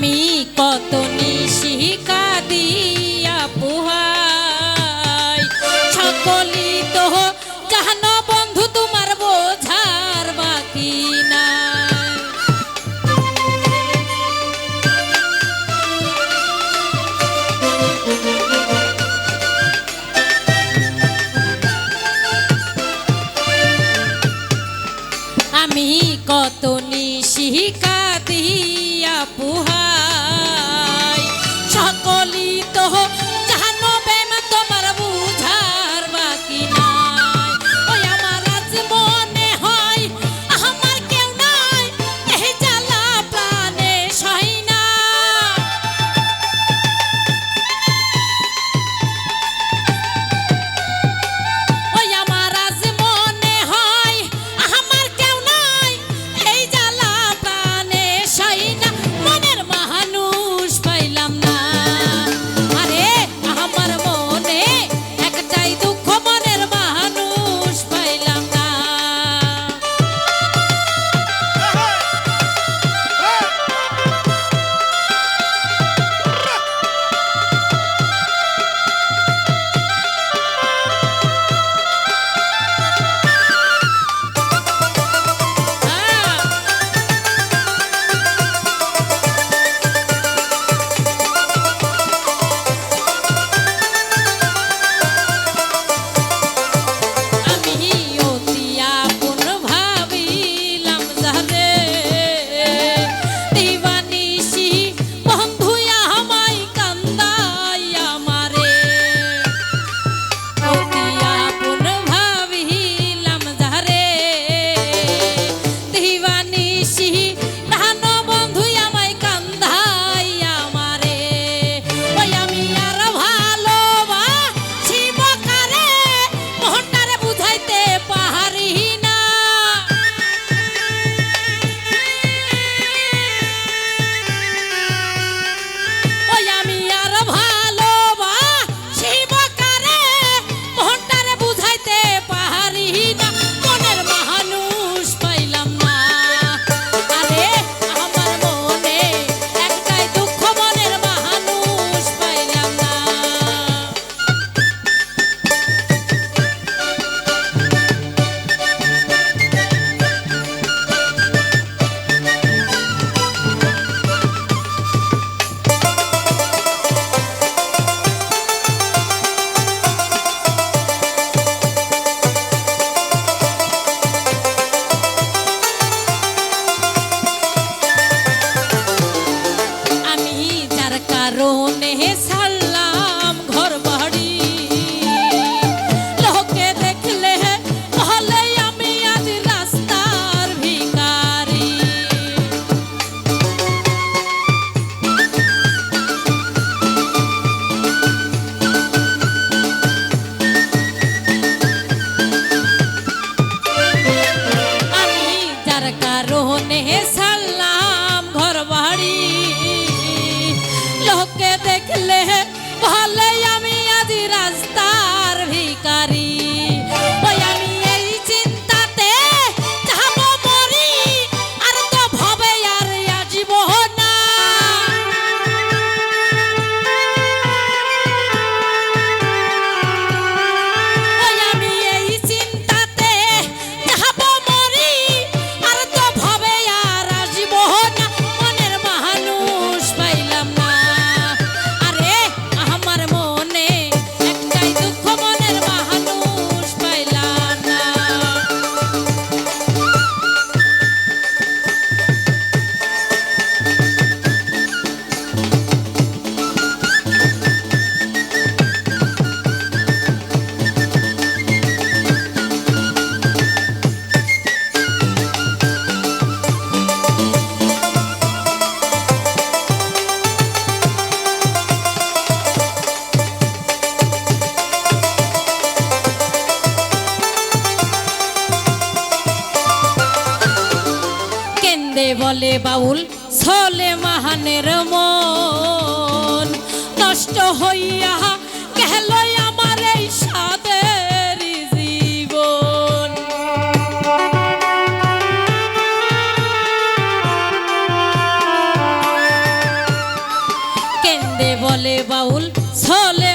আমি কত নিশিকা দিয়া পোহাই। সকলি তো জাহান বন্ধু, তোমার বোঝার বাকি না আমি কত নিশিকা দিয়া পোহাই। কারি বলে বাউল সলে মাহানের মন। নষ্ট হইয়া কেহল আমার এই সাদের জীবন। কেন্দে বলে বাউল সলে